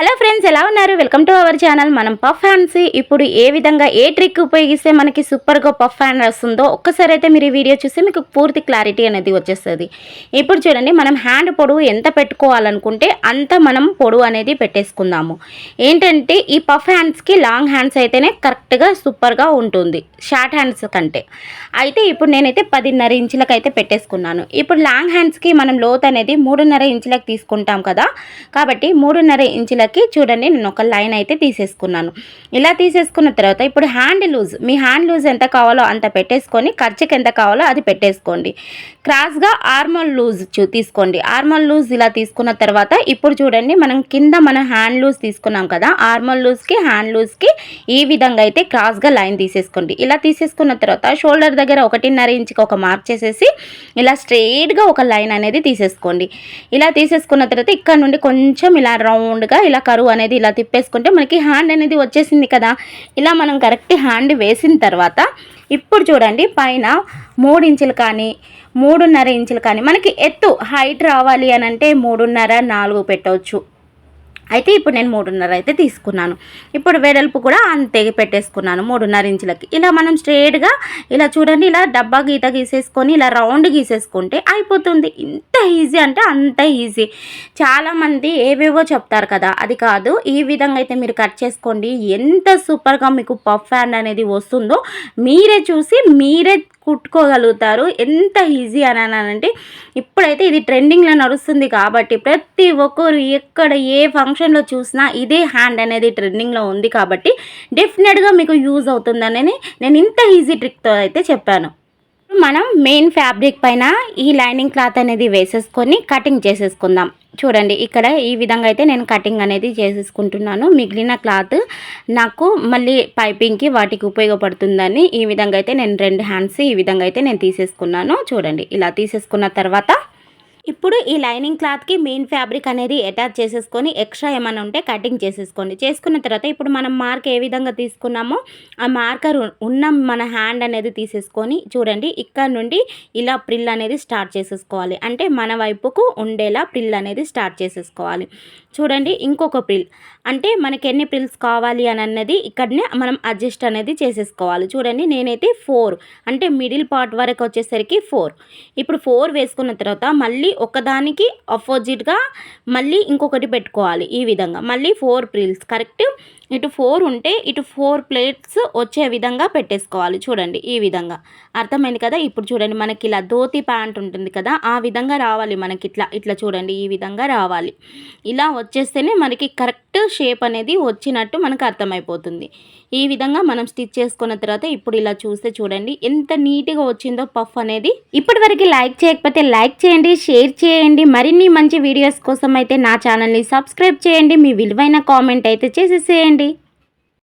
¿Aló? Friends ఎలా ఉన్నారు? Welcome to our channel మనం పఫ్ హ్యాండ్స్ ఇప్పుడు ఏ విధంగా ఏ ట్రిక్ ఉపయోగిస్తే మనకి సూపర్గా పఫ్ హ్యాండ్ వస్తుందో ఒక్కసారి అయితే మీరు ఈ వీడియో చూస్తే మీకు పూర్తి క్లారిటీ అనేది వచ్చేస్తుంది. ఇప్పుడు చూడండి మనం హ్యాండ్ పొడవు ఎంత పెట్టుకోవాలనుకుంటే అంత మనం పొడవు అనేది పెట్టేసుకుందాము. ఏంటంటే ఈ పఫ్ హ్యాండ్స్కి లాంగ్ హ్యాండ్స్ అయితేనే కరెక్ట్గా సూపర్గా ఉంటుంది. షార్ట్ హ్యాండ్స్ కంటే. అయితే ఇప్పుడు నేనైతే పదిన్నర ఇంచులకు అయితే పెట్టేసుకున్నాను. ఇప్పుడు లాంగ్ హ్యాండ్స్కి మనం లోత్ అనేది మూడున్నర ఇంచులకు తీసుకుంటాం కదా. కాబట్టి మూడున్నర ఇంచులకి చూడండి నేను ఒక లైన్ అయితే తీసేసుకున్నాను. ఇలా తీసేసుకున్న తర్వాత ఇప్పుడు హ్యాండ్ లూజ్ మీ హ్యాండ్ లూజ్ ఎంత కావాలో అంత పెట్టేసుకొని ఖర్చుకి ఎంత కావాలో అది పెట్టేసుకోండి. క్రాస్గా ఆర్మల్ లూజ్ చూ తీసుకోండి. ఆర్మల్ లూజ్ ఇలా తీసుకున్న తర్వాత ఇప్పుడు చూడండి మనం కింద మనం హ్యాండ్ లూజ్ తీసుకున్నాం కదా ఆర్మల్ లూజ్కి హ్యాండ్ లూజ్కి ఈ విధంగా అయితే క్రాస్గా లైన్ తీసేసుకోండి. ఇలా తీసేసుకున్న తర్వాత షోల్డర్ దగ్గర ఒకటిన్నర ఇంచుకి ఒక మార్క్ చేసేసి ఇలా స్ట్రెయిట్గా ఒక లైన్ అనేది తీసేసుకోండి. ఇలా తీసేసుకున్న తర్వాత ఇక్కడ నుండి కొంచెం ఇలా రౌండ్గా ఇలా కరువు అనేది ఇలా తిప్పేసుకుంటే మనకి హ్యాండ్ అనేది వచ్చేసింది కదా. ఇలా మనం కరెక్ట్ హ్యాండ్ వేసిన తర్వాత ఇప్పుడు చూడండి పైన మూడు ఇంచులు కానీ మూడున్నర ఇంచులు కానీ మనకి ఎత్తు హైట్ రావాలి అని అంటే మూడున్నర నాలుగు పెట్టవచ్చు. అయితే ఇప్పుడు నేను మూడున్నర అయితే తీసుకున్నాను. ఇప్పుడు వెడల్పు కూడా అంతే పెట్టేసుకున్నాను మూడున్నర ఇంచులకి. ఇలా మనం స్ట్రేట్గా ఇలా చూడండి ఇలా డబ్బా గీత గీసేసుకొని ఇలా రౌండ్ గీసేసుకుంటే అయిపోతుంది. ఇంత ఈజీ అంటే అంత ఈజీ చాలామంది ఏవేవో చెప్తారు కదా అది కాదు. ఈ విధంగా అయితే మీరు కట్ చేసుకోండి. ఎంత సూపర్గా మీకు పఫ్ హ్యాండ్ అనేది వస్తుందో మీరే చూసి మీరే కుట్టుకోగలుగుతారు. ఎంత ఈజీ అని అనంటే ఇప్పుడైతే ఇది ట్రెండింగ్లో నడుస్తుంది కాబట్టి ప్రతి ఒక్కరు ఎక్కడ ఏ ఆప్షన్లో చూసినా ఇదే హ్యాండ్ అనేది ట్రెండింగ్లో ఉంది కాబట్టి డెఫినెట్గా మీకు యూజ్ అవుతుందని నేను ఇంత ఈజీ ట్రిక్తో అయితే చెప్పాను. మనం మెయిన్ ఫ్యాబ్రిక్ పైన ఈ లైనింగ్ క్లాత్ అనేది వేసేసుకొని కటింగ్ చేసేసుకుందాం. చూడండి ఇక్కడ ఈ విధంగా అయితే నేను కటింగ్ అనేది చేసేసుకుంటున్నాను. మిగిలిన క్లాత్ నాకు మళ్ళీ పైపింగ్కి వాటికి ఉపయోగపడుతుందని ఈ విధంగా అయితే నేను రెండు హ్యాండ్స్ ఈ విధంగా అయితే నేను తీసేసుకున్నాను. చూడండి ఇలా తీసేసుకున్న తర్వాత ఇప్పుడు ఈ లైనింగ్ క్లాత్కి మెయిన్ ఫ్యాబ్రిక్ అనేది అటాచ్ చేసేసుకొని ఎక్స్ట్రా ఏమైనా ఉంటే కటింగ్ చేసేసుకోండి. చేసుకున్న తర్వాత ఇప్పుడు మనం మార్క్ ఏ విధంగా తీసుకున్నామో ఆ మార్కర్ ఉన్న మన హ్యాండ్ అనేది తీసేసుకొని చూడండి ఇక్కడ నుండి ఇలా ప్రిల్ అనేది స్టార్ట్ చేసేసుకోవాలి. అంటే మన వైపుకు ఉండేలా ప్రిల్ అనేది స్టార్ట్ చేసేసుకోవాలి. చూడండి ఇంకొక ప్రిల్. అంటే మనకి ఎన్ని ప్రిల్స్ కావాలి అని అన్నది ఇక్కడనే మనం అడ్జస్ట్ అనేది చేసేసుకోవాలి. చూడండి నేనైతే ఫోర్. అంటే మిడిల్ పార్ట్ వరకు వచ్చేసరికి ఫోర్. ఇప్పుడు ఫోర్ వేసుకున్న తర్వాత మళ్ళీ ఒకదానికి అపోజిట్గా మళ్ళీ ఇంకొకటి పెట్టుకోవాలి ఈ విధంగా. మళ్ళీ ఫోర్ ప్రిల్స్ కరెక్ట్ ఇటు ఫోర్ ఉంటే ఇటు ఫోర్ ప్లేట్స్ వచ్చే విధంగా పెట్టేసుకోవాలి. చూడండి ఈ విధంగా. అర్థమైంది కదా? ఇప్పుడు చూడండి మనకి ఇలా ధోతి ప్యాంట్ ఉంటుంది కదా? ఆ విధంగా రావాలి మనకి ఇట్లా. ఇట్లా చూడండి ఈ విధంగా రావాలి. ఇలా వచ్చేస్తేనే మనకి కరెక్ట్ షేప్ అనేది వచ్చినట్టు మనకు అర్థమైపోతుంది. ఈ విధంగా మనం స్టిచ్ చేసుకున్న తర్వాత ఇప్పుడు ఇలా చూస్తే చూడండి ఎంత నీట్గా వచ్చిందో పఫ్ అనేది. ఇప్పటి వరకు లైక్ చేయకపోతే లైక్ చేయండి షేర్ చేయండి. మరిన్ని మంచి వీడియోస్ కోసం అయితే నా ఛానల్ని సబ్స్క్రైబ్ చేయండి. మీ విలువైన కామెంట్ అయితే చేసేసేయండి.